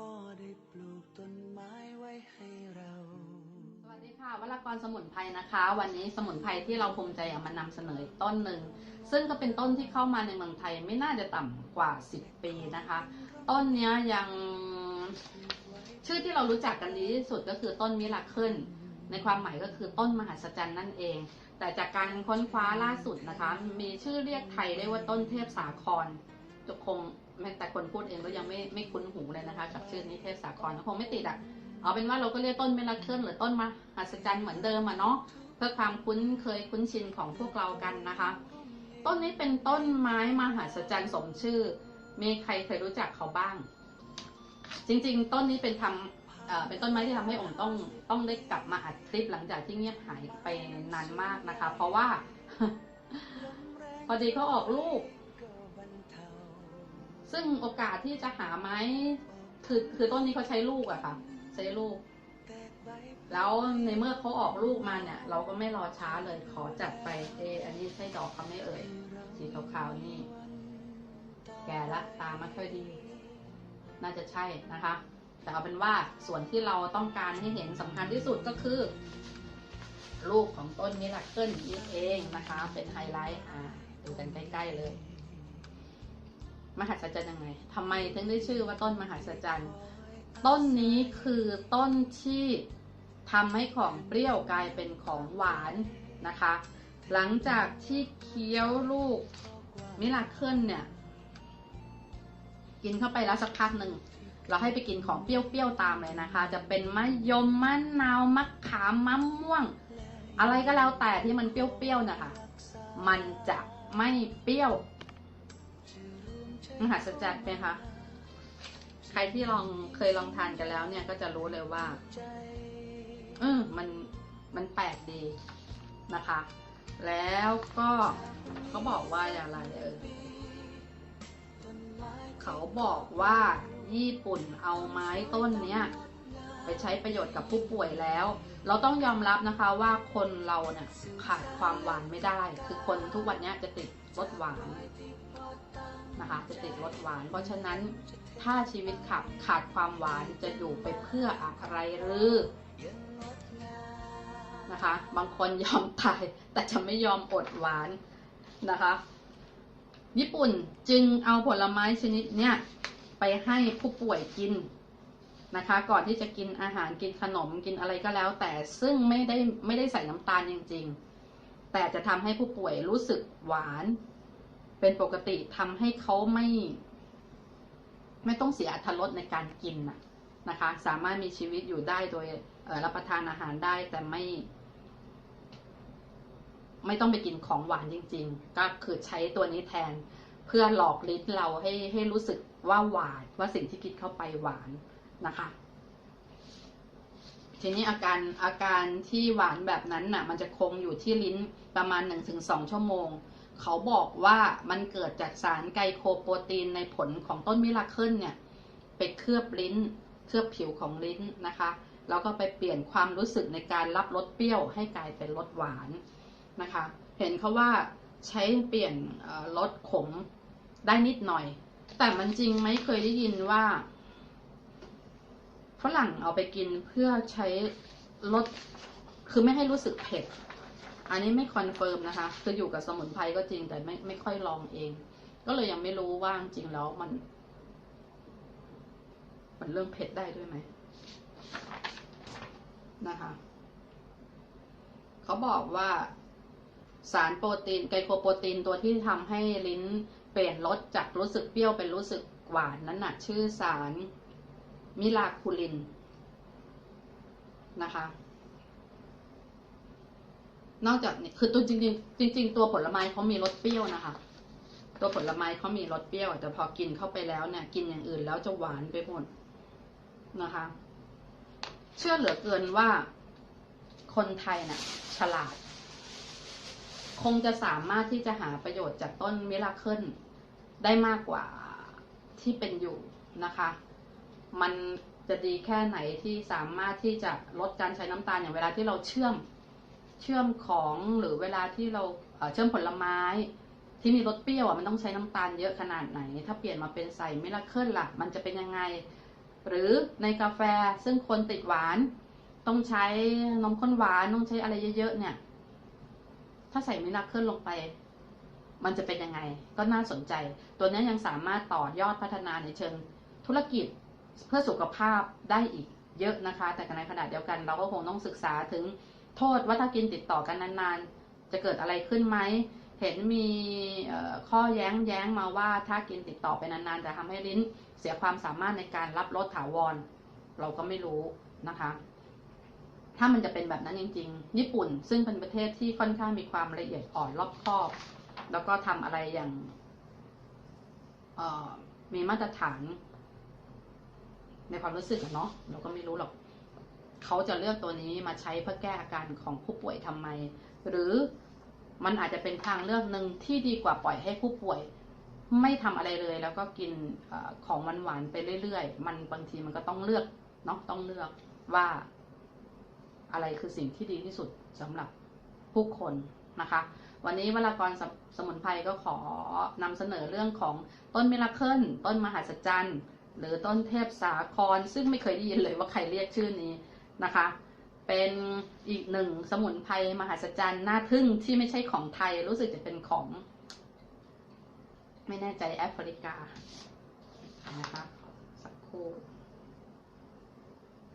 พ่อได้ปลูกต้นไม้ไว้ให้เรา สวัสดีค่ะวรากรสมุนไพรนะคะ วันนี้สมุนไพรที่เราภูมิใจเอามานำเสนออีกต้นหนึ่ง ซึ่งก็เป็นต้นที่เข้ามาในเมืองไทยไม่น่าจะต่ำกว่า 10 ปีนะคะ ต้นนี้ยังชื่อที่เรารู้จักกันดีที่สุดก็คือต้นมิราเคิลในความหมายก็คือต้นมหัศจรรย์นั่นเอง แต่จากการค้นคว้าล่าสุดนะคะ มีชื่อเรียกไทยได้ว่าต้นเทพสาครจะคง แม้แต่คนพูดเองก็ยังไม่ไม่คุ้นหูเลยนะคะกับชื่อนี้เทพสาครคงไม่ติดอะเอาเป็นว่าเราก็เรียกต้นเมลาเคิลหรือต้นมหัศจรรย์เหมือนเดิมอะเนาะเพื่อความคุ้นเคยคุ้นชินของพวกเรากันนะคะ ต้นนี้เป็นต้นไม้มหัศจรรย์สมชื่อ มีใครเคยรู้จักเขาบ้าง จริงๆ ต้นนี้เป็นทำเอ่อเป็นต้นไม้ที่ทำให้องค์ต้องต้องได้กลับมาอัดคลิปหลังจากที่เงียบหายไปนานมากนะคะ เพราะว่า พอดีเขาออกลูก ซึ่งโอกาสที่จะหาไม้คือคือต้นนี้เขาใช้ลูกอะค่ะ ใช้ลูก แล้วในเมื่อเขาออกลูกมาเนี่ย เราก็ไม่รอช้าเลยขอจัดไปเอออันนี้ใช่ดอกเขาไม่เอ่ยสีขาวๆนี่ แก่ละตาไม่ค่อยดี น่าจะใช่นะคะ แต่เอาเป็นว่าส่วนที่เราต้องการให้เห็นสำคัญที่สุดก็คือ ลูกของต้นมิราเคิลนี่เองนะคะ เป็นไฮไลท์อ่าดูกันใกล้ๆเลย มหัศจรรย์ยังไงทำไมถึงได้ชื่อว่าต้นมหัศจรรย์ ต้นนี้คือต้นที่ทำให้ของเปรี้ยวกลายเป็นของหวานนะคะ หลังจากที่เคี้ยวลูกมิลาเคิลเนี่ย กินเข้าไปแล้วสักพักหนึ่งเราให้ไปกินของเปรี้ยวๆตามเลยนะคะ จะเป็นมะยมมะนาวมะขามมะม่วง อะไรก็แล้วแต่ที่มันเปรี้ยวๆนะคะ มันจะไม่เปรี้ยว มหัศจรรย์ไหมคะใครที่ลองเคยลองทานกันแล้วเนี่ยก็จะรู้เลยว่าเออมันมันแปลกดีนะคะ แล้วก็เขาบอกว่าอย่างไรเออเขาบอกว่าญี่ปุ่นเอาไม้ต้นเนี้ยไปใช้ประโยชน์กับผู้ป่วยแล้ว เราต้องยอมรับนะคะว่าคนเราเนี่ยขาดความหวานไม่ได้ คือคนทุกวันนี้จะติดรสหวาน นะคะ จะติดรสหวาน เพราะฉะนั้นถ้าชีวิตขับขาดความหวานจะอยู่ไปเพื่ออะไรหรือนะคะ บางคนยอมตายแต่จะไม่ยอมอดหวานนะคะ ญี่ปุ่นจึงเอาผลไม้ชนิดเนี้ยไปให้ผู้ป่วยกินนะคะ ก่อนที่จะกินอาหารกินขนมกินอะไรก็แล้ว แต่ซึ่งไม่ได้ไม่ได้ใส่น้ำตาลจริง ๆ แต่จะทำให้ผู้ป่วยรู้สึกหวาน เป็นปกติทำให้เขาไม่ ไม่ต้องเสียอรรถรสในการกินนะคะ สามารถมีชีวิตอยู่ได้โดยรับประทานอาหารได้แต่ไม่ ไม่ต้องไปกินของหวานจริง ๆ ก็คือใช้ตัวนี้แทน เพื่อหลอกลิ้นเราให้ให้รู้สึกว่าหวานว่าสิ่งที่กินเข้าไปหวานนะคะทีนี้อาการอาการที่หวานแบบนั้นน่ะ มันจะคงอยู่ที่ลิ้นประมาณ 1-2 ชั่วโมง เขาบอกว่ามันเกิดจากสารไกลโคโปรตีนในผลของต้นมิราเคิลเนี่ยไปเคลือบลิ้น เคลือบผิวของลิ้นนะคะ แล้วก็ไปเปลี่ยนความรู้สึกในการรับรสเปรี้ยวให้กลายเป็นรสหวานนะคะ เห็นเขาว่าใช้เปลี่ยนรสขมได้นิดหน่อย แต่มันจริงไหมเคยได้ยินว่าฝรั่งเอาไปกินเพื่อใช้ลดคือไม่ให้รู้สึกเผ็ด อันนี้ไม่คอนเฟิร์มนะคะ คืออยู่กับสมุนไพรก็จริงแต่ไม่ไม่ค่อยลองเอง ก็เลยยังไม่รู้ว่าจริงแล้วมัน มันเรื่องเผ็ดได้ด้วยไหมนะคะเขาบอกว่าสารโปรตีนไกลโคโปรตีนตัวที่ทำให้ลิ้นเปลี่ยนรสจากรู้สึกเปรี้ยวเป็นรู้สึกหวานนั้นน่ะ ชื่อสารมิลาคูลินนะคะ นอกจากนี้คือตัวจริงๆจริงตัวผลไม้เขามีรสเปรี้ยวนะคะ ตัวผลไม้เขามีรสเปรี้ยว แต่พอกินเข้าไปแล้วเนี่ย กินอย่างอื่นแล้วจะหวานไปหมดนะคะ เชื่อเหลือเกินว่าคนไทยน่ะ ฉลาด คงจะสามารถที่จะหาประโยชน์จากต้นมิราเคิลได้มากกว่าที่เป็นอยู่นะคะ มันจะดีแค่ไหนที่สามารถที่จะลดการใช้น้ำตาลอย่างเวลาที่เราเชื่อม เชื่อมของหรือเวลาที่เราเชื่อมผลไม้ ที่มีรสเปรี้ยวอะมันต้องใช้น้ำตาลเยอะขนาดไหน ถ้าเปลี่ยนมาเป็นใส่มิราเคิลล่ะ มันจะเป็นยังไง หรือในกาแฟซึ่งคนติดหวาน ต้องใช้นมข้นหวานต้องใช้อะไรเยอะๆเนี่ย ถ้าใส่มิราเคิลลงไป มันจะเป็นยังไง ก็น่าสนใจ ตัวนี้ยังสามารถต่อยอดพัฒนาในเชิงธุรกิจเพื่อสุขภาพได้อีกเยอะนะคะ แต่ในขณะเดียวกันเราก็คงต้องศึกษาถึง โทษว่าถ้ากินติดต่อกันนานๆ จะเกิดอะไรขึ้นไหม เห็นมีข้อแย้งแย้งมาว่าถ้ากินติดต่อไปนานๆ จะทำให้ลิ้นเสียความสามารถในการรับรสถาวร เราก็ไม่รู้นะคะ ถ้ามันจะเป็นแบบนั้นจริง ๆ ญี่ปุ่นซึ่งเป็นประเทศที่ค่อนข้างมีความละเอียดอ่อนรอบคอบ แล้วก็ทำอะไรอย่างมีมาตรฐาน ในความรู้สึกเนาะเราก็ไม่รู้หรอก เขาจะเลือกตัวนี้มาใช้เพื่อแก้อาการของผู้ป่วยทำไม หรือมันอาจจะเป็นทางเลือกหนึ่งที่ดีกว่าปล่อยให้ผู้ป่วย ไม่ทำอะไรเลย แล้วก็กินอของหวานๆไปเรื่อยๆ มันบางทีมันก็ต้องเลือกเนาะต้องเลือกว่า อะไรคือสิ่งที่ดีที่สุดสำหรับผู้คนนะคะ วันนี้วรากรสสมุนไพรก็ขอนำเสนอเรื่องของต้นมิราเคิลต้นมหัศจรรย์หรือต้นเทพสาคร ซึ่งไม่เคยได้ยินเลยว่าใครเรียกชื่อนี้ นะคะ เป็นอีกหนึ่งสมุนไพรมหัศจรรย์น่าทึ่งที่ไม่ใช่ของไทยรู้สึกจะเป็นของ ไม่แน่ใจแอฟริกานะคะสักครู่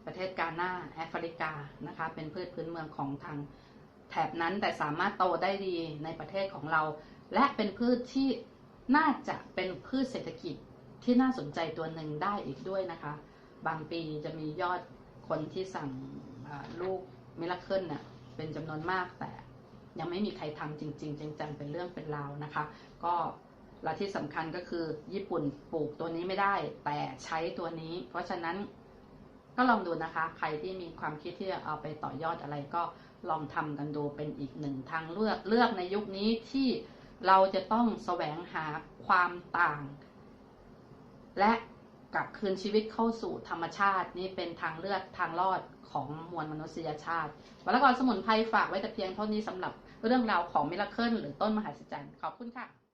ประเทศกาหน้าแอฟริกานะคะ เป็นพืชพื้นเมืองของทางแถบนั้นแต่สามารถโตได้ดีในประเทศของเรา และเป็นพืชที่น่าจะเป็นพืชเศรษฐกิจที่น่าสนใจตัวหนึ่งได้อีกด้วยนะคะ บางปีจะมียอด คนที่สั่งลูกมิราเคิลเนี่ยเป็นจำนวนมากแต่ยังไม่มีใครทำจริง ๆ จังๆเป็นเรื่องเป็นราวนะคะ ก็และที่สำคัญก็คือญี่ปุ่นปลูกตัวนี้ไม่ได้ แต่ใช้ตัวนี้ เพราะฉะนั้นก็ลองดูนะคะ ใครที่มีความคิดที่จะเอาไปต่อยอดอะไรก็ลองทำกันดูเป็นอีกหนึ่งทางเลือกเลือกในยุคนี้ที่เราจะต้องแสวงหาความต่าง และ กลับคืนชีวิตเข้าสู่ธรรมชาตินี่เป็นทางเลือกทางรอดของมวลมนุษยชาติวรกรสมุนไพรฝากไว้แต่เพียงเท่านี้สำหรับเรื่องราวของมิลเคิลหรือต้นมหัศจรรย์ขอบคุณค่ะ